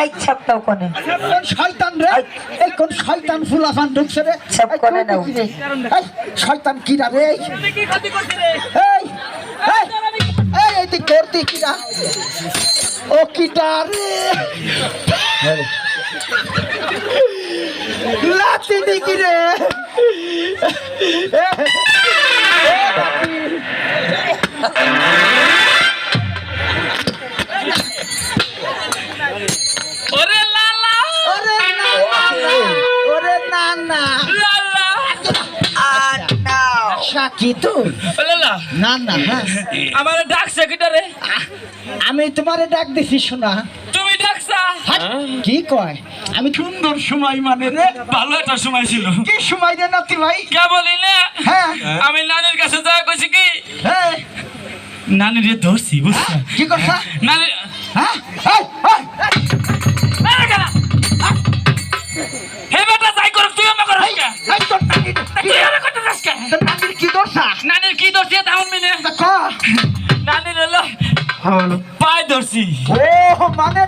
এই ছাপটাও কোনে কোন শয়তান রে? এই। কোন শয়তান ফুলাফান ঢুকছে রে? এই করে কোন নাও। এই শয়তান কিরা রে? এই এই এই এই এই তুই করতি কিরা? ও কিটা রে? লাতি দিকি রে? সাকি তো? ও না না হ্যাঁ। আমার ডাকছে কিটারে? আমি তোমারে ডাক দিছি শোনা। তুমি ডাকছা? কি কয়? আমি সুন্দর সময় মানে রে ভালো একটা সময় ছিল। কি সময় রে নাতি ভাই? কে বলি না? হ্যাঁ। আমি নানির কাছে যাওয়া কইছি কি? হ্যাঁ। নানি রে ধরছি বুঝছা? কি করছা? নানি হ্যাঁ? কি ধরছি তাহলে মিলে নানি নানির এলো পায়ে ধরছি। ও মানে